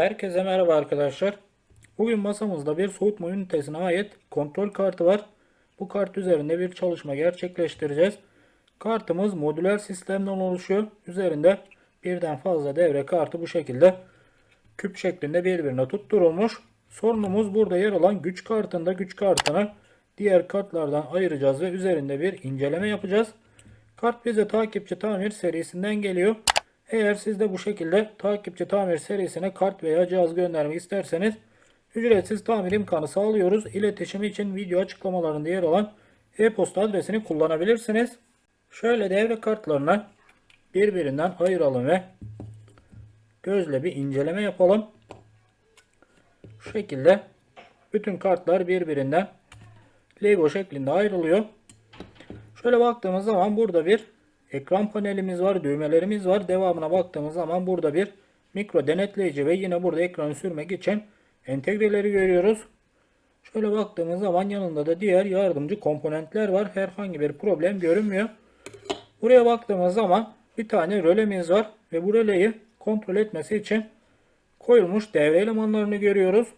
Herkese merhaba arkadaşlar. Bugün masamızda bir soğutma ünitesine ait kontrol kartı var. Bu kart üzerinde bir çalışma gerçekleştireceğiz. Kartımız modüler sistemden oluşuyor. Üzerinde birden fazla devre kartı bu şekilde küp şeklinde birbirine tutturulmuş. Sorunumuz burada yer alan güç kartında güç kartını diğer kartlardan ayıracağız ve üzerinde bir inceleme yapacağız. Kart bize takipçi tamir serisinden geliyor. Eğer siz de bu şekilde takipçi tamir serisine kart veya cihaz göndermek isterseniz ücretsiz tamir imkanı sağlıyoruz. İletişim için video açıklamalarında yer alan e-posta adresini kullanabilirsiniz. Şöyle devre kartlarını birbirinden ayıralım ve gözle bir inceleme yapalım. Şu şekilde bütün kartlar birbirinden Lego şeklinde ayrılıyor. Şöyle baktığımız zaman burada bir ekran panelimiz var, düğmelerimiz var. Devamına baktığımız zaman burada bir mikro denetleyici ve yine burada ekranı sürmek için entegreleri görüyoruz. Şöyle baktığımız zaman yanında da diğer yardımcı komponentler var. Herhangi bir problem görünmüyor. Buraya baktığımız zaman bir tane rölemiz var ve bu röleyi kontrol etmesi için koyulmuş devre elemanlarını görüyoruz.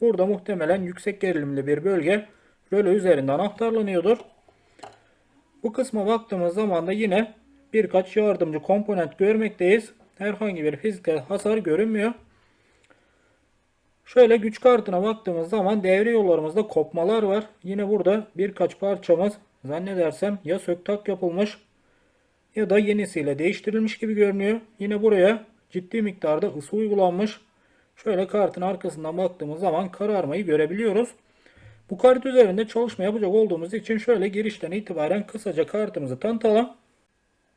Burada muhtemelen yüksek gerilimli bir bölge röle üzerinde anahtarlanıyordur. Bu kısma baktığımız zaman da yine birkaç yardımcı komponent görmekteyiz. Herhangi bir fiziksel hasar görünmüyor. Şöyle güç kartına baktığımız zaman devre yollarımızda kopmalar var. Yine burada birkaç parçamız zannedersem ya söktak yapılmış ya da yenisiyle değiştirilmiş gibi görünüyor. Yine buraya ciddi miktarda ısı uygulanmış. Şöyle kartın arkasından baktığımız zaman kararmayı görebiliyoruz. Bu kart üzerinde çalışma yapacak olduğumuz için şöyle girişten itibaren kısaca kartımızı tanıtalım.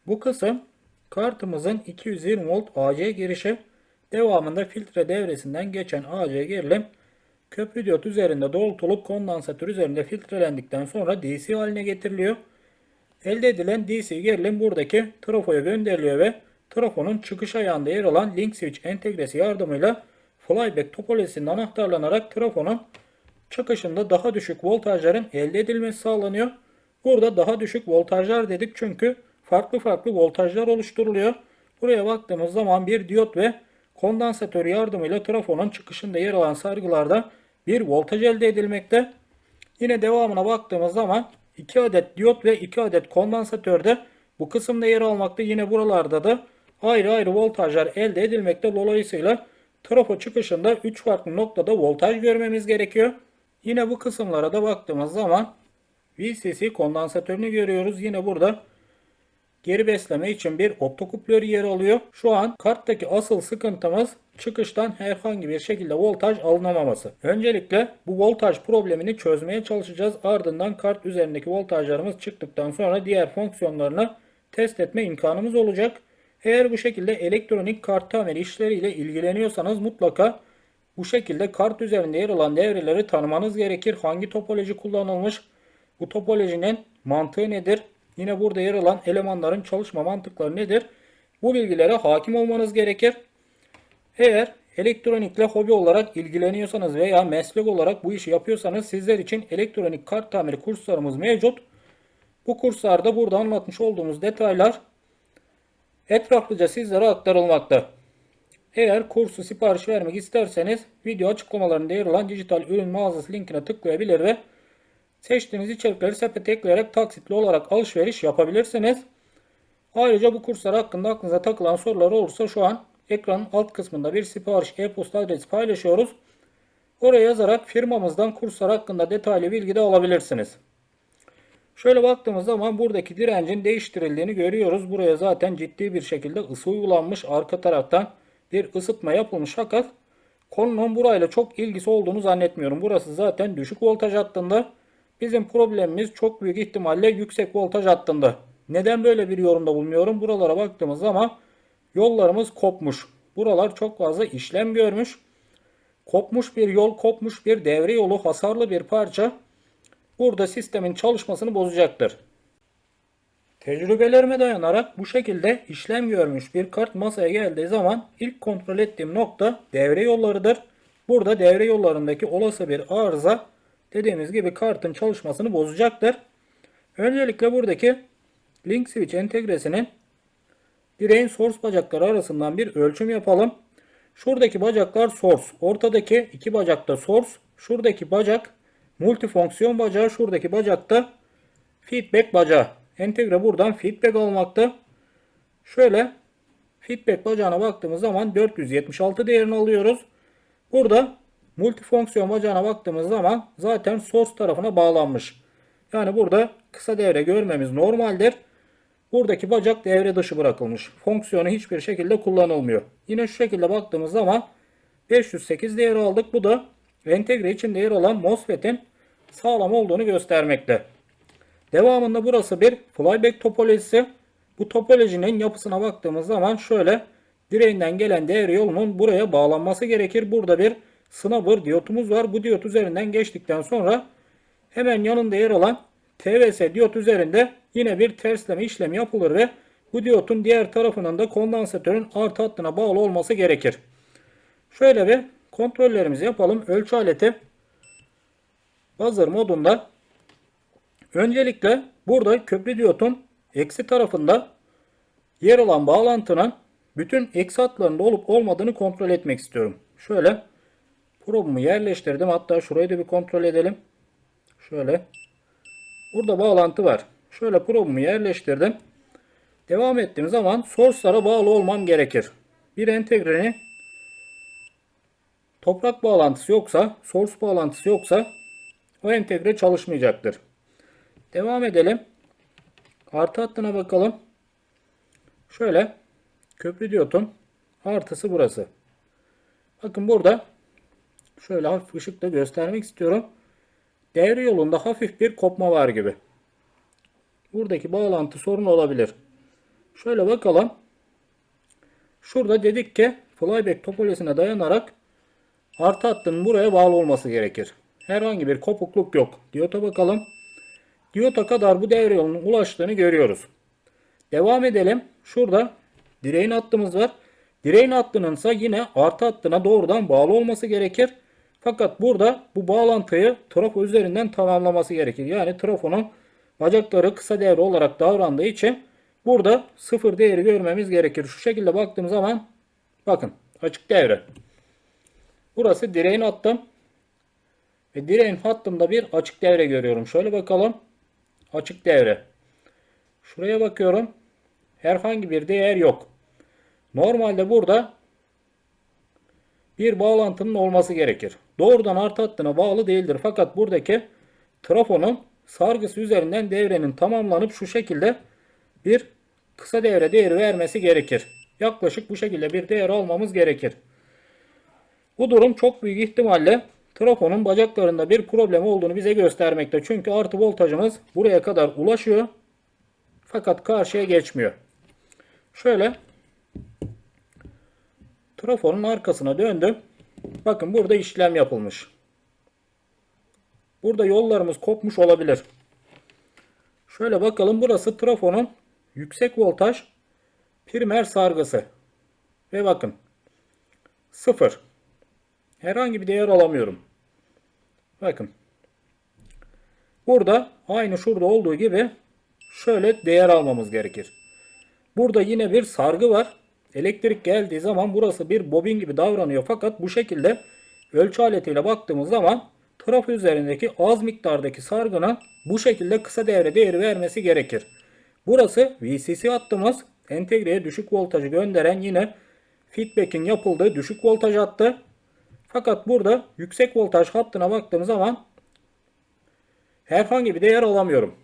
Bu kısım kartımızın 220 volt AC girişi devamında filtre devresinden geçen AC gerilim köprü diyot üzerinde doğrultulup kondansatör üzerinde filtrelendikten sonra DC haline getiriliyor. Elde edilen DC gerilim buradaki trafoya gönderiliyor ve trafonun çıkış ayağında yer alan link switch entegresi yardımıyla flyback topolojisinin anahtarlanarak trafonun çıkışında daha düşük voltajların elde edilmesi sağlanıyor. Burada daha düşük voltajlar dedik çünkü farklı farklı voltajlar oluşturuluyor. Buraya baktığımız zaman bir diyot ve kondansatör yardımıyla trafonun çıkışında yer alan sargılarda bir voltaj elde edilmekte. Yine devamına baktığımız zaman 2 adet diyot ve 2 adet kondansatörde bu kısımda yer almakta. Yine buralarda da ayrı ayrı voltajlar elde edilmekte. Dolayısıyla trafo çıkışında 3 farklı noktada voltaj görmemiz gerekiyor. Yine bu kısımlara da baktığımız zaman VCC kondansatörünü görüyoruz. Yine burada geri besleme için bir optokuplör yer alıyor. Şu an karttaki asıl sıkıntımız çıkıştan herhangi bir şekilde voltaj alınamaması. Öncelikle bu voltaj problemini çözmeye çalışacağız. Ardından kart üzerindeki voltajlarımız çıktıktan sonra diğer fonksiyonlarını test etme imkanımız olacak. Eğer bu şekilde elektronik kart tamiri işleriyle ilgileniyorsanız mutlaka bu şekilde kart üzerinde yer alan devreleri tanımanız gerekir. Hangi topoloji kullanılmış? Bu topolojinin mantığı nedir? Yine burada yer alan elemanların çalışma mantıkları nedir? Bu bilgilere hakim olmanız gerekir. Eğer elektronikle hobi olarak ilgileniyorsanız veya meslek olarak bu işi yapıyorsanız sizler için elektronik kart tamiri kurslarımız mevcut. Bu kurslarda burada anlatmış olduğumuz detaylar etraflıca sizlere aktarılmakta. Eğer kursu sipariş vermek isterseniz video açıklamalarında yer alan dijital ürün mağazası linkine tıklayabilir ve seçtiğiniz içerikleri sepete ekleyerek taksitli olarak alışveriş yapabilirsiniz. Ayrıca bu kurslar hakkında aklınıza takılan sorular olursa şu an ekranın alt kısmında bir sipariş e-posta adresi paylaşıyoruz. Oraya yazarak firmamızdan kurslar hakkında detaylı bilgi de alabilirsiniz. Şöyle baktığımız zaman buradaki direncin değiştirildiğini görüyoruz. Buraya zaten ciddi bir şekilde ısı uygulanmış. Arka taraftan bir ısıtma yapılmış fakat konunun burayla çok ilgisi olduğunu zannetmiyorum. Burası zaten düşük voltaj hattında. Bizim problemimiz çok büyük ihtimalle yüksek voltaj hattında. Neden böyle bir yorumda bulmuyorum? Buralara baktığımız zaman yollarımız kopmuş. Buralar çok fazla işlem görmüş. Kopmuş bir yol, kopmuş bir devre yolu, hasarlı bir parça burada sistemin çalışmasını bozacaktır. Tecrübelerime dayanarak bu şekilde işlem görmüş bir kart masaya geldiği zaman ilk kontrol ettiğim nokta devre yollarıdır. Burada devre yollarındaki olası bir arıza dediğimiz gibi kartın çalışmasını bozacaktır. Öncelikle buradaki link switch entegresinin direğin source bacakları arasından bir ölçüm yapalım. Şuradaki bacaklar source. Ortadaki iki bacak da source. Şuradaki bacak multifonksiyon bacağı. Şuradaki bacak da feedback bacağı. Entegre buradan feedback almakta. Şöyle feedback bacağına baktığımız zaman 476 değerini alıyoruz. Burada multifonksiyon bacağına baktığımız zaman zaten source tarafına bağlanmış. Yani burada kısa devre görmemiz normaldir. Buradaki bacak devre dışı bırakılmış. Fonksiyonu hiçbir şekilde kullanılmıyor. Yine şu şekilde baktığımız zaman 508 değeri aldık. Bu da entegre içinde yer alan MOSFET'in sağlam olduğunu göstermekte. Devamında burası bir flyback topolojisi. Bu topolojinin yapısına baktığımız zaman şöyle direğinden gelen devre yolunun buraya bağlanması gerekir. Burada bir snubber diyotumuz var. Bu diyot üzerinden geçtikten sonra hemen yanında yer alan TVS diyot üzerinde yine bir tersleme işlemi yapılır ve bu diyotun diğer tarafının da kondansatörün artı hattına bağlı olması gerekir. Şöyle bir kontrollerimizi yapalım. Ölçü aleti buzzer modunda öncelikle burada köprü diyotun eksi tarafında yer alan bağlantının bütün eksi hatlarında olup olmadığını kontrol etmek istiyorum. Şöyle probumu yerleştirdim. Hatta şurayı da bir kontrol edelim. Şöyle. Burada bağlantı var. Şöyle probumu yerleştirdim. Devam ettiğim zaman source'lara bağlı olmam gerekir. Bir entegrenin toprak bağlantısı yoksa, source bağlantısı yoksa o entegre çalışmayacaktır. Devam edelim. Artı hattına bakalım. Şöyle köprü diyotun artısı burası. Bakın burada şöyle hafif ışıkla göstermek istiyorum. Devre yolunda hafif bir kopma var gibi. Buradaki bağlantı sorun olabilir. Şöyle bakalım. Şurada dedik ki flyback topolojisine dayanarak artı hattının buraya bağlı olması gerekir. Herhangi bir kopukluk yok. Diyota bakalım. Diyota kadar bu devre yolunun ulaştığını görüyoruz. Devam edelim. Şurada direğin hattımız var. Direğin hattının ise yine artı hattına doğrudan bağlı olması gerekir. Fakat burada bu bağlantıyı trafo üzerinden tamamlaması gerekir. Yani trafonun bacakları kısa devre olarak davrandığı için burada sıfır değeri görmemiz gerekir. Şu şekilde baktığım zaman bakın açık devre. Burası direğin hattım. Ve direğin hattımda bir açık devre görüyorum. Şöyle bakalım. Açık devre. Şuraya bakıyorum. Herhangi bir değer yok. Normalde burada bir bağlantının olması gerekir. Doğrudan artı hattına bağlı değildir. Fakat buradaki trafonun sargısı üzerinden devrenin tamamlanıp şu şekilde bir kısa devre değeri vermesi gerekir. Yaklaşık bu şekilde bir değer almamız gerekir. Bu durum çok büyük ihtimalle trafonun bacaklarında bir problem olduğunu bize göstermekte. Çünkü artı voltajımız buraya kadar ulaşıyor. Fakat karşıya geçmiyor. Şöyle trafonun arkasına döndüm. Bakın burada işlem yapılmış. Burada yollarımız kopmuş olabilir. Şöyle bakalım burası trafonun yüksek voltaj primer sargısı. Ve bakın 0. Herhangi bir değer alamıyorum. Bakın. Burada aynı şurada olduğu gibi şöyle değer almamız gerekir. Burada yine bir sargı var. Elektrik geldiği zaman burası bir bobin gibi davranıyor. Fakat bu şekilde ölçü aletiyle baktığımız zaman trafo üzerindeki az miktardaki sargının bu şekilde kısa devre değeri vermesi gerekir. Burası VCC hattımız. Entegreye düşük voltajı gönderen yine feedback'in yapıldığı düşük voltaj hattı. Fakat burada yüksek voltaj hattına baktığım zaman herhangi bir değer alamıyorum.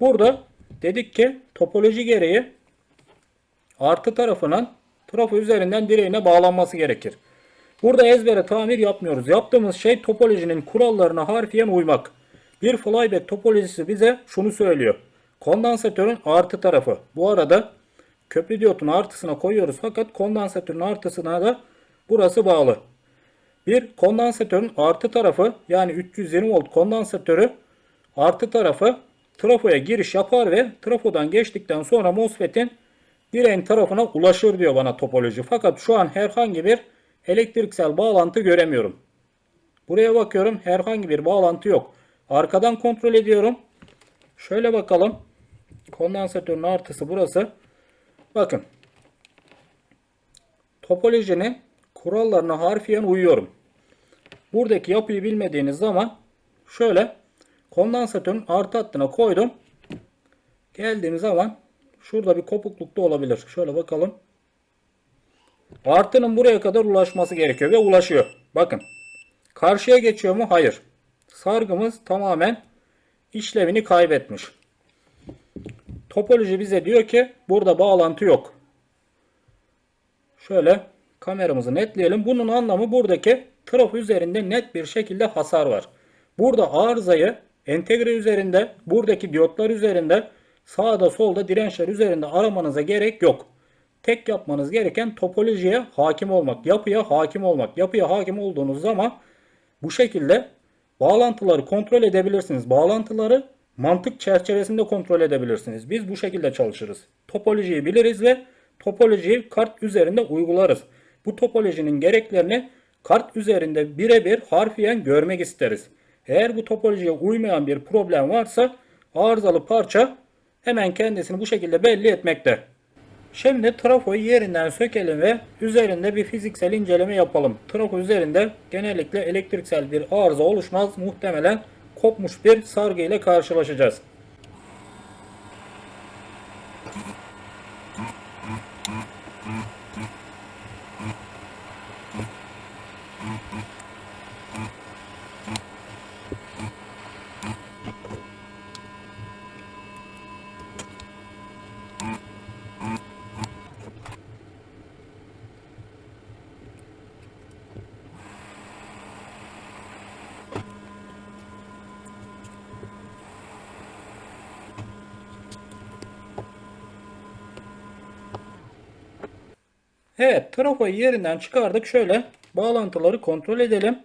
Burada dedik ki topoloji gereği artı tarafının trafo üzerinden direğine bağlanması gerekir. Burada ezbere tamir yapmıyoruz. Yaptığımız şey topolojinin kurallarına harfiyen uymak. Bir flyback topolojisi bize şunu söylüyor. Kondansatörün artı tarafı. Bu arada köprü diyotun artısına koyuyoruz fakat kondansatörün artısına da burası bağlı. Bir kondansatörün artı tarafı yani 320 volt kondansatörü artı tarafı trafoya giriş yapar ve trafodan geçtikten sonra MOSFET'in direğin tarafına ulaşır diyor bana topoloji. Fakat şu an herhangi bir elektriksel bağlantı göremiyorum. Buraya bakıyorum herhangi bir bağlantı yok. Arkadan kontrol ediyorum. Şöyle bakalım. Kondansatörün artısı burası. Bakın. topolojinin kurallarına harfiyen uyuyorum. Buradaki yapıyı bilmediğiniz zaman şöyle kondansatörün artı hattına koydum. Geldiğim zaman şurada bir kopukluk da olabilir. Şöyle bakalım. Artının buraya kadar ulaşması gerekiyor ve ulaşıyor. Bakın. Karşıya geçiyor mu? Hayır. Sargımız tamamen işlevini kaybetmiş. Topoloji bize diyor ki burada bağlantı yok. Şöyle kameramızı netleyelim. Bunun anlamı buradaki trafo üzerinde net bir şekilde hasar var. Burada arızayı entegre üzerinde, buradaki diyotlar üzerinde, sağda solda dirençler üzerinde aramanıza gerek yok. Tek yapmanız gereken topolojiye hakim olmak, yapıya hakim olmak. Yapıya hakim olduğunuz zaman bu şekilde bağlantıları kontrol edebilirsiniz. Bağlantıları mantık çerçevesinde kontrol edebilirsiniz. Biz bu şekilde çalışırız. Topolojiyi biliriz ve topolojiyi kart üzerinde uygularız. Bu topolojinin gereklerini kart üzerinde birebir harfiyen görmek isteriz. Eğer bu topolojiye uymayan bir problem varsa arızalı parça hemen kendisini bu şekilde belli etmekte. Şimdi trafoyu yerinden sökelim ve üzerinde bir fiziksel inceleme yapalım. Trafo üzerinde genellikle elektriksel bir arıza oluşmaz. Muhtemelen kopmuş bir sargı ile karşılaşacağız. Evet, trafoyu yerinden çıkardık. Şöyle bağlantıları kontrol edelim.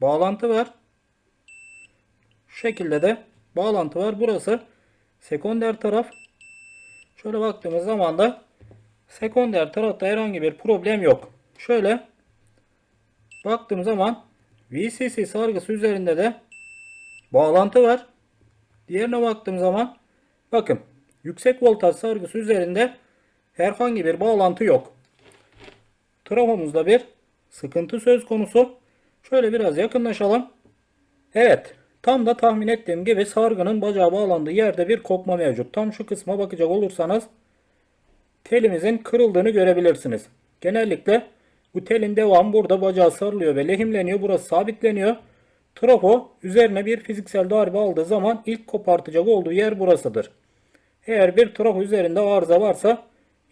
Bağlantı var. Şu şekilde de bağlantı var. Burası sekonder taraf. Şöyle baktığımız zaman da sekonder tarafta herhangi bir problem yok. Şöyle baktığım zaman VCC sargısı üzerinde de bağlantı var. Diğerine baktığım zaman bakın yüksek voltaj sargısı üzerinde herhangi bir bağlantı yok. Trafomuzda bir sıkıntı söz konusu. Şöyle biraz yakınlaşalım. Evet. Tam da tahmin ettiğim gibi sargının bacağı bağlandığı yerde bir kopma mevcut. Tam şu kısma bakacak olursanız telimizin kırıldığını görebilirsiniz. Genellikle bu telin devamı burada bacağı sarılıyor ve lehimleniyor. Burası sabitleniyor. Trafo üzerine bir fiziksel darbe aldığı zaman ilk kopartacak olduğu yer burasıdır. Eğer bir trafo üzerinde arıza varsa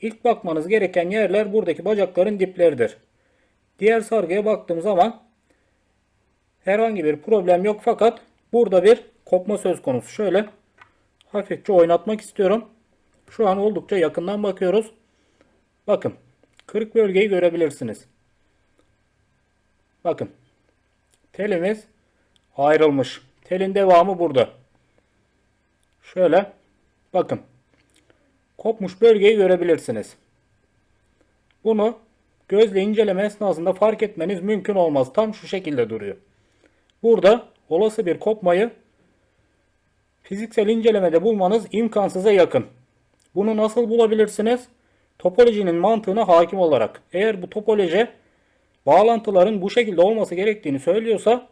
ilk bakmanız gereken yerler buradaki bacakların dipleridir. Diğer sargıya baktığım zaman herhangi bir problem yok fakat burada bir kopma söz konusu. Şöyle hafifçe oynatmak istiyorum. Şu an oldukça yakından bakıyoruz. Bakın kırık bölgeyi görebilirsiniz. Bakın telimiz ayrılmış. Telin devamı burada. Şöyle bakın kopmuş bölgeyi görebilirsiniz. Bunu gözle inceleme esnasında fark etmeniz mümkün olmaz. Tam şu şekilde duruyor. Burada olası bir kopmayı fiziksel incelemede bulmanız imkansıza yakın. Bunu nasıl bulabilirsiniz? Topolojinin mantığına hakim olarak. Eğer bu topoloji bağlantıların bu şekilde olması gerektiğini söylüyorsa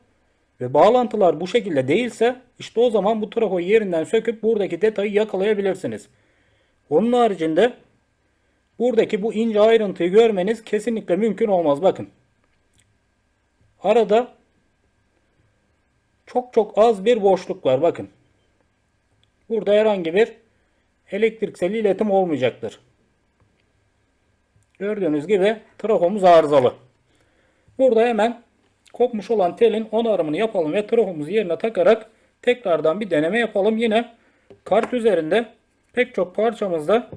ve bağlantılar bu şekilde değilse işte o zaman bu trafoyu yerinden söküp buradaki detayı yakalayabilirsiniz. Onun haricinde buradaki bu ince ayrıntıyı görmeniz kesinlikle mümkün olmaz. Bakın. Arada çok çok az bir boşluk var. Bakın. Burada herhangi bir elektriksel iletim olmayacaktır. Gördüğünüz gibi trafomuz arızalı. Burada hemen kopmuş olan telin onarımını yapalım ve trafomuzu yerine takarak tekrardan bir deneme yapalım. Yine kart üzerinde pek çok parçamızda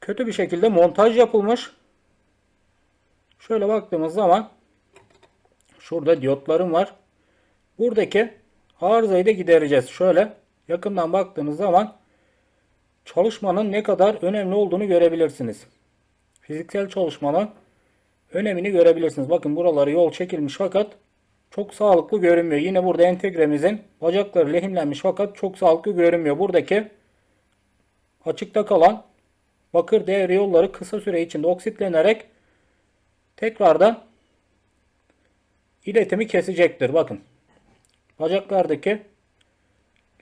kötü bir şekilde montaj yapılmış. Şöyle baktığımız zaman şurada diyotlarım var. Buradaki arızayı da gidereceğiz. Şöyle yakından baktığınız zaman çalışmanın ne kadar önemli olduğunu görebilirsiniz. Fiziksel çalışmanın önemini görebilirsiniz. Bakın buraları yol çekilmiş fakat çok sağlıklı görünmüyor. Yine burada entegremizin bacakları lehimlenmiş fakat çok sağlıklı görünmüyor. Buradaki açıkta kalan bakır devre yolları kısa süre içinde oksitlenerek tekrardan iletimi kesecektir. Bakın. Bacaklardaki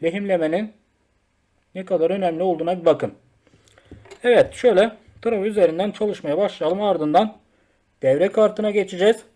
lehimlemenin ne kadar önemli olduğuna bir bakın. Evet şöyle trava üzerinden çalışmaya başlayalım. Ardından devre kartına geçeceğiz.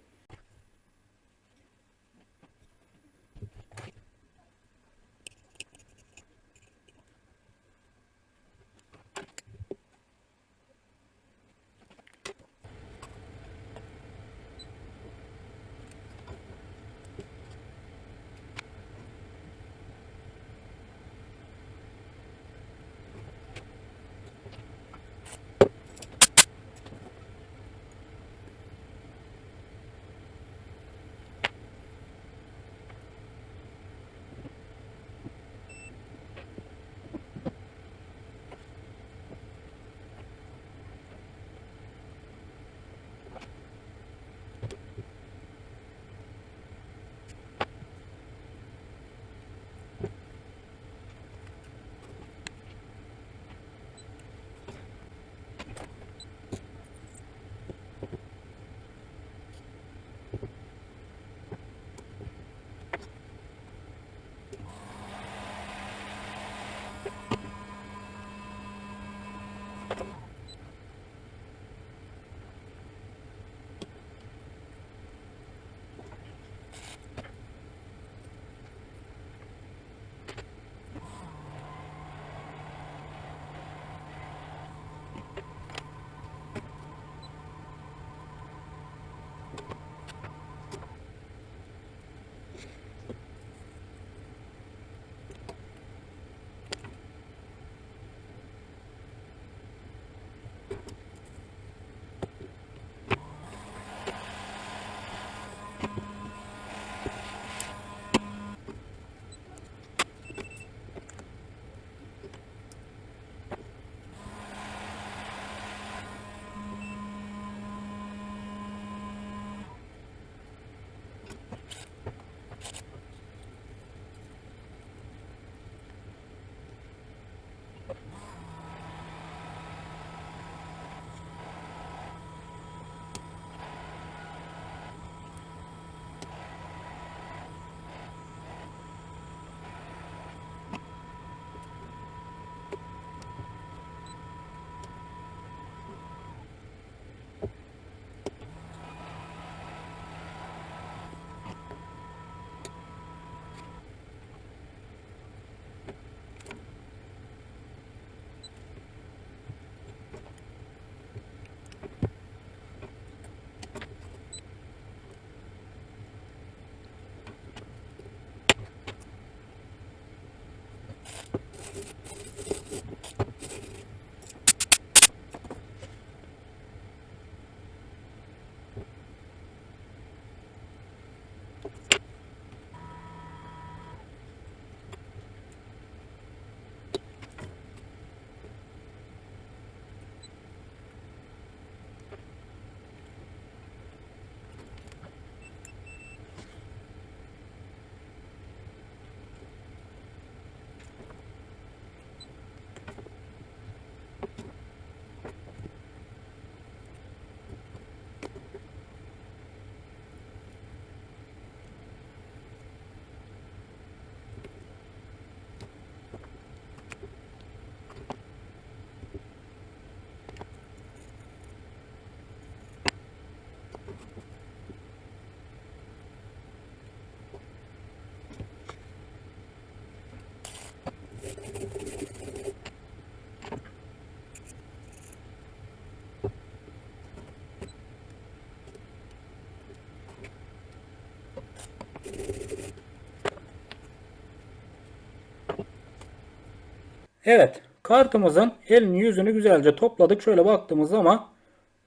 Evet. Kartımızın elini yüzünü güzelce topladık. Şöyle baktığımız zaman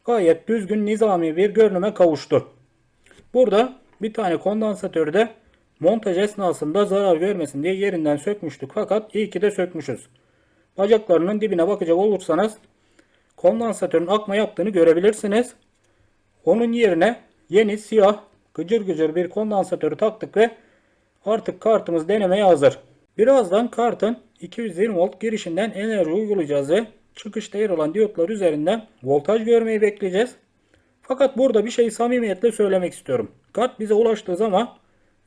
gayet düzgün nizami bir görünüme kavuştu. Burada bir tane kondansatörü de montaj esnasında zarar görmesin diye yerinden sökmüştük. Fakat iyi ki de sökmüşüz. Bacaklarının dibine bakacak olursanız kondansatörün akma yaptığını görebilirsiniz. Onun yerine yeni siyah gıcır gıcır bir kondansatörü taktık ve artık kartımız denemeye hazır. Birazdan kartın 220 volt girişinden enerji uygulayacağız ve çıkışta yer alan diyotlar üzerinden voltaj görmeyi bekleyeceğiz. Fakat burada bir şey samimiyetle söylemek istiyorum. Kart bize ulaştığı zaman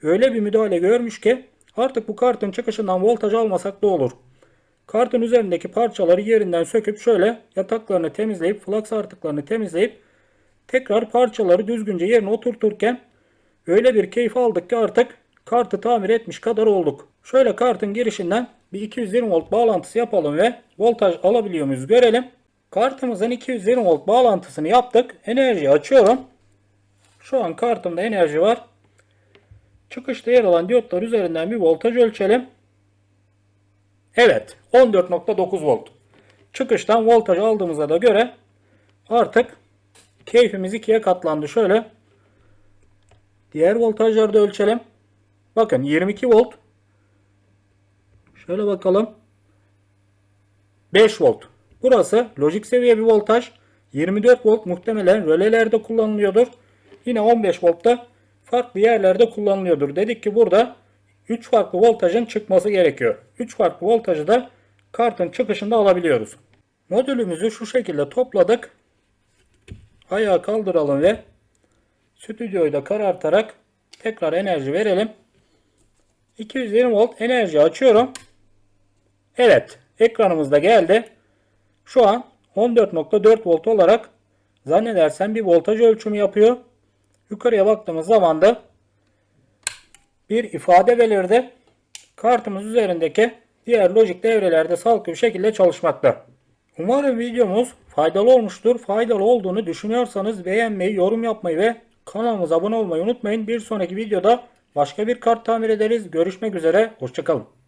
öyle bir müdahale görmüş ki artık bu kartın çıkışından voltaj almasak da olur. Kartın üzerindeki parçaları yerinden söküp şöyle yataklarını temizleyip flaks artıklarını temizleyip tekrar parçaları düzgünce yerine oturturken öyle bir keyif aldık ki artık kartı tamir etmiş kadar olduk. Şöyle kartın girişinden bir 220 volt bağlantısı yapalım ve voltaj alabiliyor muyuz görelim. Kartımızın 220 volt bağlantısını yaptık. Enerjiyi açıyorum. Şu an kartımda enerji var. Çıkışta yer alan diyotlar üzerinden bir voltaj ölçelim. Evet 14.9 volt. Çıkıştan voltaj aldığımıza da göre artık keyfimiz ikiye katlandı. Şöyle diğer voltajları da ölçelim. Bakın 22 volt. Şöyle bakalım. 5 volt. Burası lojik seviye bir voltaj. 24 volt muhtemelen rölelerde kullanılıyordur. Yine 15 voltta farklı yerlerde kullanılıyordur. Dedik ki burada 3 farklı voltajın çıkması gerekiyor. 3 farklı voltajı da kartın çıkışında alabiliyoruz. Modülümüzü şu şekilde topladık. Ayağa kaldıralım ve stüdyoyu da karartarak tekrar enerji verelim. 220 volt enerji açıyorum. Evet ekranımızda geldi. Şu an 14.4 volt olarak zannedersem bir voltaj ölçümü yapıyor. Yukarıya baktığımız zaman da bir ifade belirdi. Kartımız üzerindeki diğer lojik devrelerde sağlıklı bir şekilde çalışmakta. Umarım videomuz faydalı olmuştur. Faydalı olduğunu düşünüyorsanız beğenmeyi, yorum yapmayı ve kanalımıza abone olmayı unutmayın. Bir sonraki videoda başka bir kart tamir ederiz. Görüşmek üzere. Hoşçakalın.